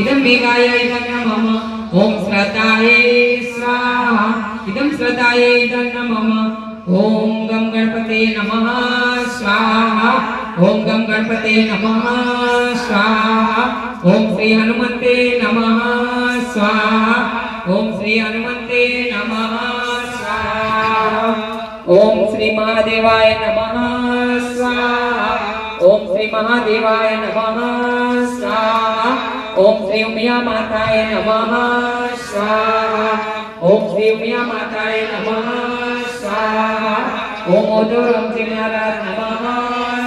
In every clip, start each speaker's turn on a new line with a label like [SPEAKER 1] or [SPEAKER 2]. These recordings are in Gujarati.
[SPEAKER 1] इदं मेघाय इदं न मम ॐ श्रद्धाये स्वाहा इदं श्रद्धाये इदं न मम ॐ गं गणपते नमः स्वाहा ॐ गं गणपते नमः स्वाहा ॐ श्री हनुमते नमः स्वाहा ॐ श्री हनुमते नमः स्वाहा ॐ श्री महादेवाय नमः स्वाहा ॐ श्री महादेवाय नमः स्वाहा ઓમ શ્રી ઉમિયા માતાએ નમઃ, સ્વાહા. ઓમ શ્રી ઉમિયા માતાએ નમઃ, સ્વાહા. ઓમ ઓજોર ઓમ શ્રી નારાયણ નમઃ,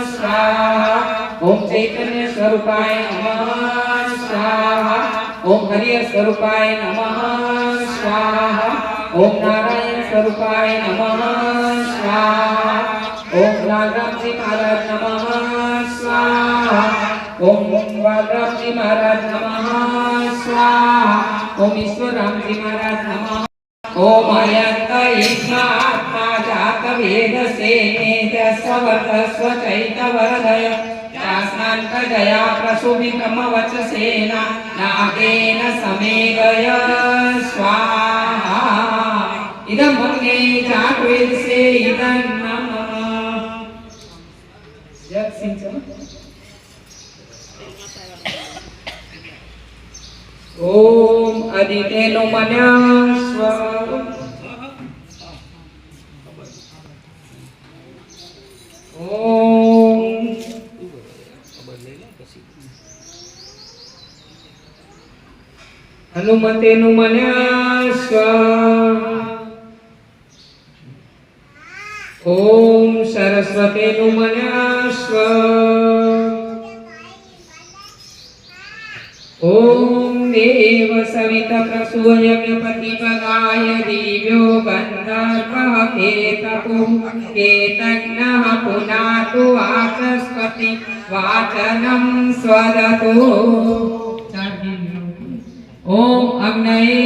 [SPEAKER 1] સ્વાહા. ઓમ ચૈતન્ય સ્વરૂપાય નમઃ, સ્વાહા. ઓમ હરિય સ્વરૂપાય નમઃ, સ્વાહા. ઓમ નારાયણ સ્વરૂપાય નમઃ, સ્વાહા. ઓમ નાગરામજી મહારાજ નમઃ, સ્વાહા. ઓમ ગોપાલ રામજી મહારાજ નમઃ સ્વાહા ઓમ ઈશ્વર રામજી મહારાજ નમઃ ઓમ અયંત ઈશ્વરાત્મા જાત વેદ સેનેત સવર્ત સ્વચૈત વરદય જાસ્નાન કજયા પ્રસુભિકમ વચસેના નાગેન સમેગય સ્વાહા ઇદમ ભગ્ને ચાટ વેદ સે ઇદમ ઓમ અદિતેનો મન્યા સ્વ ઓમ. હનુમતેનું મન્યા देव सविता प्रसूयज्ञपतिपगाय दिव्यो गन्धर्वः केतपु केतज्ञः पुनातु वाचस्पति वाचनं स्वदतु ॐ अग्नये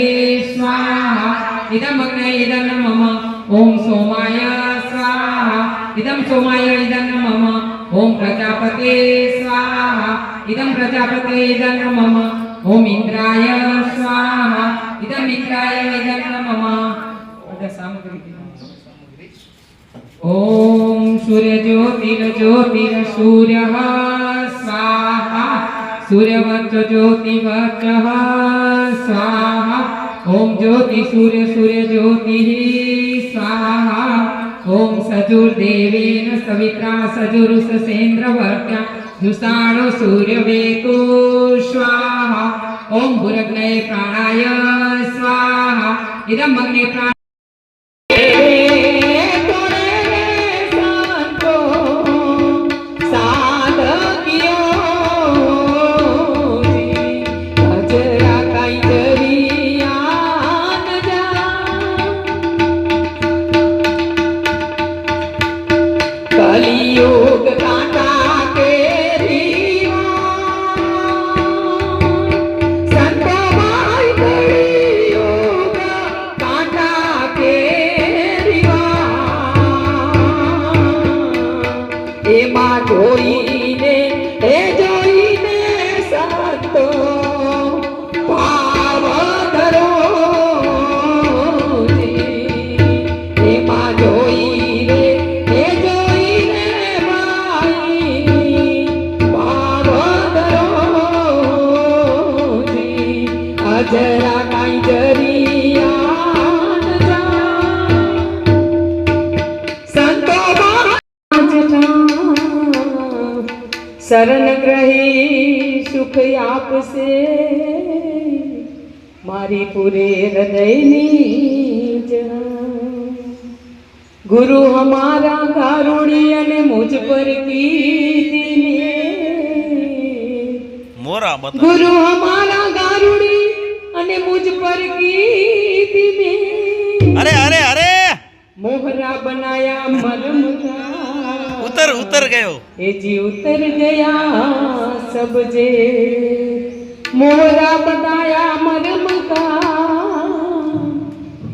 [SPEAKER 1] स्वाहा इदम् अग्नये इदं न मम ॐ सोमाय स्वाहा इदं सोमाय इदं न मम ॐ प्रजापते स्वाहा इदं प्रजापते इदं न मम ॐ इन्द्राय स्वाहा इदम् इन्द्राय इदं न मम ॐ सूर्यज्योतिर्ज्योतिर्सूर्यः स्वाहा सूर्यवच्च ज्योतिवचः स्वाहा ॐ ज्योति सूर्य सूर्य ज्योतिः स्वाहा ॐ सजुर्देवेन सवित्रा सजुरुससेन्द्रवर्त्या દુષાણો સૂર્ય વેકો સ્વાહા
[SPEAKER 2] ઓમ ભૂરગ્નય પ્રાણાય સ્વાહા ઇદમ અગ્ને પ્રાણ એમાં જોઈને એ જોઈને સંતો ભાવ ધરો એમાં જોઈને એ જોઈને માઈ ભાવ અજરા શરણ ગ્રહી સુખ આપશે મારી પૂરે હૃદયની. ગુરુ હમારા કારુણી અને મુજ પર
[SPEAKER 3] મોરા
[SPEAKER 2] ગુરુ હમારા ગારુડી અને મુજ પર
[SPEAKER 3] અરે અરે અરે
[SPEAKER 2] મોહરા બનાયા મરમ
[SPEAKER 3] ઉતર ઉતર ગયો.
[SPEAKER 2] એ જી ઉતર ગયા સબજે મોરા બતાયા મરમ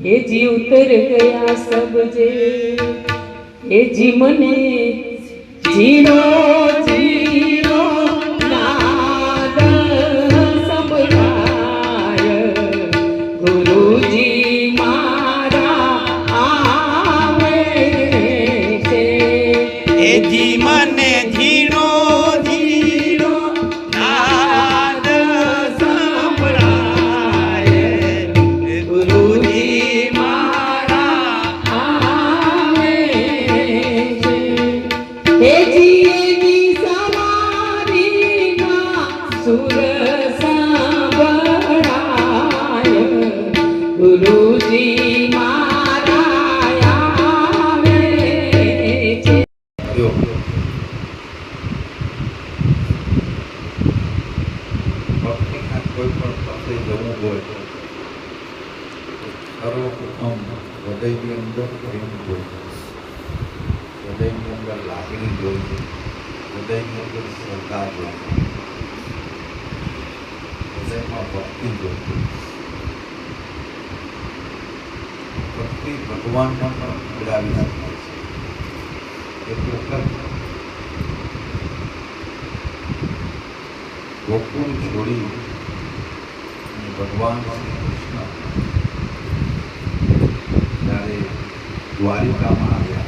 [SPEAKER 2] એ જી ઉતર ગયા સબજે એ જી મને જીરો
[SPEAKER 4] કોઈ પણ પાસે જવું હોય સર્વપ્રથમ હૃદયની અંદર પ્રેમ જોઈએ હૃદયની અંદર લાગણી જોઈએ હૃદયની અંદર શ્રદ્ધા જોઈએ હૃદયમાં ભક્તિ જોઈએ ભક્તિ ભગવાનમાં પણ ઉડાવી શકાય છે. એક વખત ગોકુળ છોડી ભગવાન કૃષ્ણ. જ્યારે દ્વારિકામાં આવ્યા.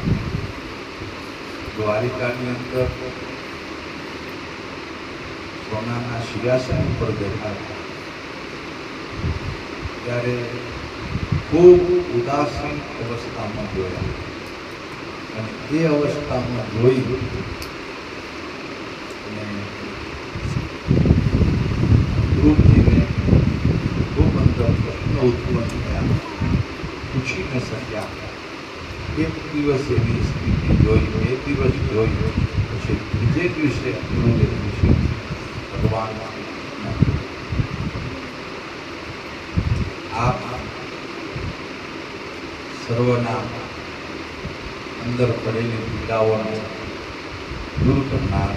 [SPEAKER 4] દ્વારિકાની અંદર સોનાના શિયાસન ઉપર બેઠા હતા. ત્યારે ખૂબ ઉદાસીન અવસ્થામાં જોયા. અને એ અવસ્થામાં જોઈ અને ધ્રુવજીને ખૂબ અંદર પ્રશ્ન ઉત્પન્ન થયા પૂછી ન શક્યા એક દિવસ એવી સ્થિતિ જોઈ બે દિવસ જોઈ, પછી બીજે દિવસે ભગવાન આપ સર્વના અંદર પડેલી પીડાઓને દૂર કરનાર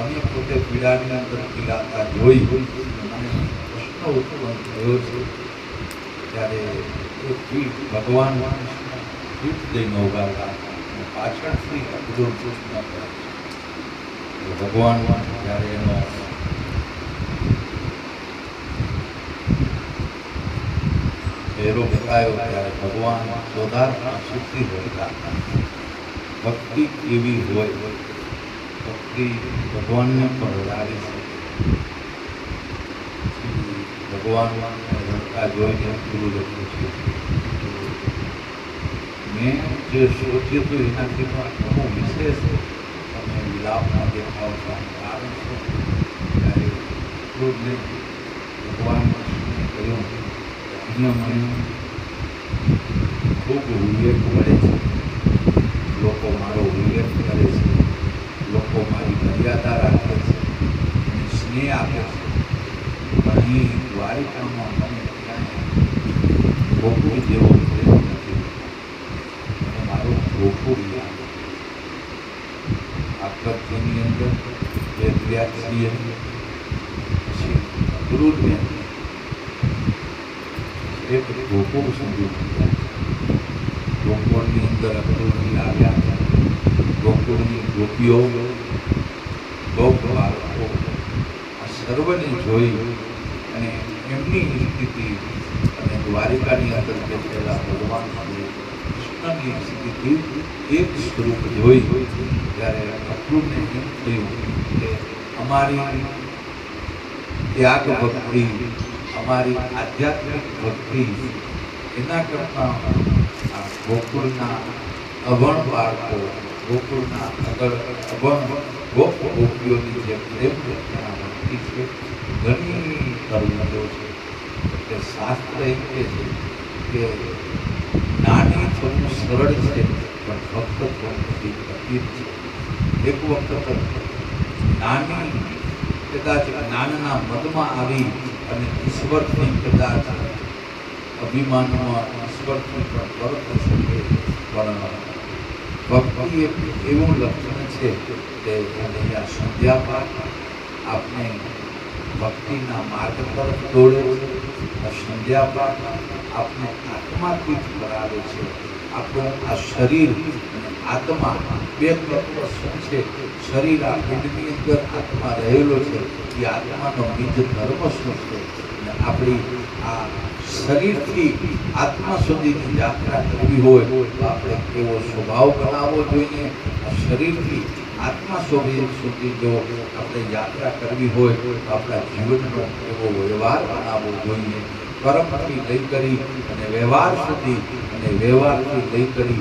[SPEAKER 4] અમે પોતે પીડાની અંદર પીડાતા જોઈ અને પ્રશ્ન ઉત્પન્ન થયો છે, ત્યારે એ પીઠ ભગવાન પીઠ લઈને ઊભા હતા અને પાછળથી અદ્ભુત સૂચના કરે છે ભગવાન જ્યારે એનો ચહેરો બતાવ્યો ત્યારે ભગવાન ચોધારમાં સુખી રહેતા ભક્તિ કેવી હોય ભક્તિ ભગવાનને પણ વધારે છે ભગવાન રડતા જોઈને ગુરુ લખ્યું છે મેં જે સોચ્યું તો એનાથી પણ ઘણું વિશેષ તમે વિલાપમાં દેખાવ સામે આવે શું ત્યારે ભગવાન કૃષ્ણને કહ્યું ખૂબ ઉલ્લેખ મળે છે લોકો મારો ઉલ્લેખ કરે છે લોકો મારી મર્યાદા રાખે છે અને સ્નેહ આપે છે પણ અહીં દ્વારિકામાં મને ક્યાંય ગોકુળ જેવો પ્રેમ નથી અને મારું ગોકુળ યાદ આ કચ્છની અંદર બે ત્યાગશ્રીએ પછી ગુરુને એ ગોકુળ સુધી ગયા ગોકુળની અંદર અક્રૂરજી આવ્યા ગોકુળની ગોપીઓ ગોપ બાળકો આ સર્વને જોઈ અને એમની સ્થિતિ અને દ્વારિકાની અંદર બેઠેલા ભગવાન શ્રી કૃષ્ણની સ્થિતિ એક સ્વરૂપ જોઈ ત્યારે અક્રૂરને એમ થયું અમારી ત્યાગ ભક્તિ અમારી આધ્યાત્મિક ભક્તિ, એના કરતાં ગોકુળના અભણ બાળકો, ગોકુળના અગળ અભણ ગોપ ગોપીઓની જે પ્રેમ પ્રત્યેના ભક્તિ છે, ઘણી કરુણજો છે. કે શાસ્ત્ર એમ કહે છે કે નાની થવું સરળ છે, પણ ભક્ત થવું કઠિન છે એક વખત નાની કદાચ જ્ઞાનના મદમાં આવી અને ઈશ્વરથી કદાચ અભિમાનમાં ઈશ્વરથી પણ પરત શકે પણ ભક્તિ એવું લક્ષણ છે કે અહીંયા સંધ્યા પાઠ આપને ભક્તિના માર્ગ તરફ દોડે છે. આ સંધ્યા પાઠ આપને આત્માતીત કરાવે છે. આપણું આ શરીર આત્મા બે તત્વ શું છે? શરીર આ પિંડની અંદર આત્મા રહેલો છે. એ આત્માનો બીજ ધર્મ શું છે? અને આપણી આ શરીરથી આત્મા સુધીની યાત્રા કરવી હોય તો આપણે કેવો સ્વભાવ બનાવવો જોઈએ. શરીરથી આત્મા સુધી સુધી જો આપણે યાત્રા કરવી હોય તો આપણા જીવનનો એવો વ્યવહાર બનાવવો જોઈએ. કર્મથી લઈ કરી અને વ્યવહાર સુધી અને વ્યવહારથી લઈ કરી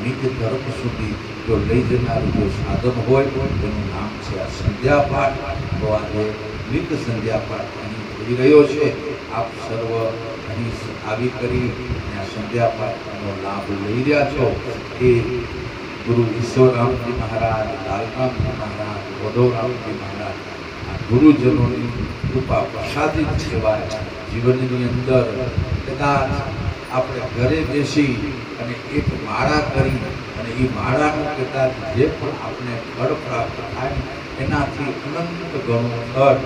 [SPEAKER 4] અને તરફ સુધી જો લઈ જનારું જો સાધન હોય, તેનું નામ છે આ સંધ્યાપાઠ. તો આજે નિત્ય સંધ્યાપાઠ અહીં થઈ રહ્યો છે. આપ સર્વ અહીં આવી કરી આ સંધ્યાપાઠનો લાભ લઈ રહ્યા છો. એ ગુરુ ઈશ્વરરામજી મહારાજ લાલરામજી મહારાજ વડોરામજી મહારાજ, આ ગુરુજનોની કૃપા પ્રસાદિત સેવા જીવનની અંદર કદાચ આપણે ઘરે બેસી અને એક માળા કરી અને એ માળાનું કદાચ જે પણ આપણે ફળ પ્રાપ્ત થાય, એનાથી અનંત ગણું ફળ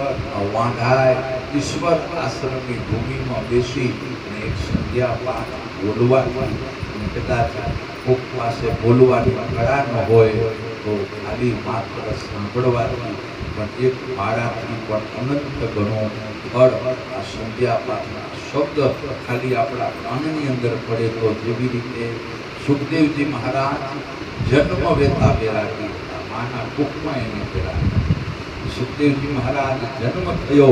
[SPEAKER 4] વાંધાય. ઈશ્વર આશ્રમની ભૂમિમાં બેસી અને એક સંધ્યા પાઠ બોલવાની અને કદાચ કોક પાસે બોલવાની કળા ન હોય તો ખાલી માત્ર સાંભળવાથી પણ એક માળાથી પણ અનંત ગણું ફળ આ સંધ્યા પાઠના શબ્દ ખાલી આપણા પ્રાણની અંદર પડે તો જેવી રીતે સુખદેવજી મહારાજ જન્મ વેતા બેરાગી માના કુખમાં એને બેરાગી સુખદેવજી મહારાજ જન્મ થયો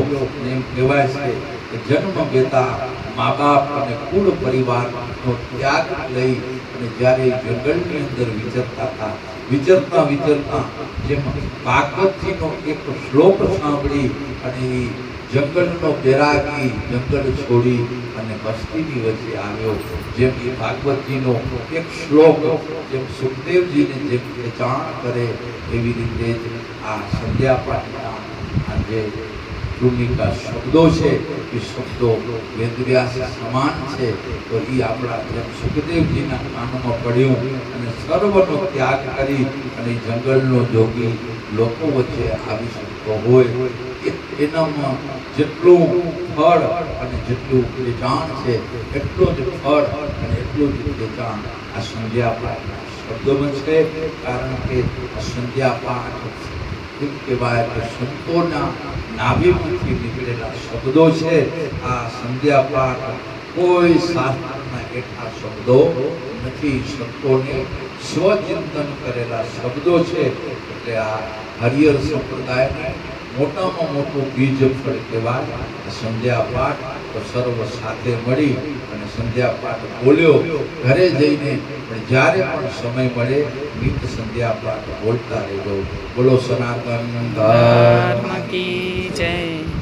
[SPEAKER 4] એમ કહેવાય છે કે જન્મ વેતા મા બાપ અને કુળ પરિવારનો ત્યાગ લઈ અને જ્યારે જંગલની અંદર વિચરતા હતા, વિચરતા વિચરતા જેમ ભાગવતજીનો એક શ્લોક સાંભળી અને જંગલનો બેરાગી જંગલ છોડી અને બસ્તીની વચ્ચે આવ્યો, જેમ કે ભાગવતજીનો એક શ્લોક, જેમ સુખદેવજીને જેમ વેચાણ કરે એવી રીતે જ આ સંધ્યાપાઠના આજે ભૂમિકા શબ્દો છે એ શબ્દો વેદવ્યાસ સમાન છે, તો એ આપણા જેમ સુખદેવજીના કાનમાં પડ્યું અને સર્વનો ત્યાગ કરી અને જંગલનો જોગી લોકો વચ્ચે આવી શકતો હોય એનામાં જેટલું ફળ અને જેટલું વેચાણ છે, એટલું જ ફળ અને એટલું જ વેચાણ આ સંધ્યા પાઠના શબ્દોમાં છે, કારણ કે આ સંધ્યા એમ કહેવાય કે સંતોના નાભીમાંથી નીકળેલા શબ્દો છે. આ સંધ્યા પાઠ કોઈ શાસ્ત્રના એટલા શબ્દો નથી. સંતોને સ્વચિંતન કરેલા શબ્દો છે. એટલે આ હરિહર સંપ્રદાયને મોટામાં મોટું બીજ ફળ કહેવાય. સંધ્યા પાઠ તો સર્વ સાથે મળી અને સંધ્યા પાઠ બોલ્યો. ઘરે જઈને પણ જ્યારે પણ સમય મળે નિત સંધ્યા પાઠ બોલતા રહેજો. બોલો સનાતન
[SPEAKER 5] કી જય.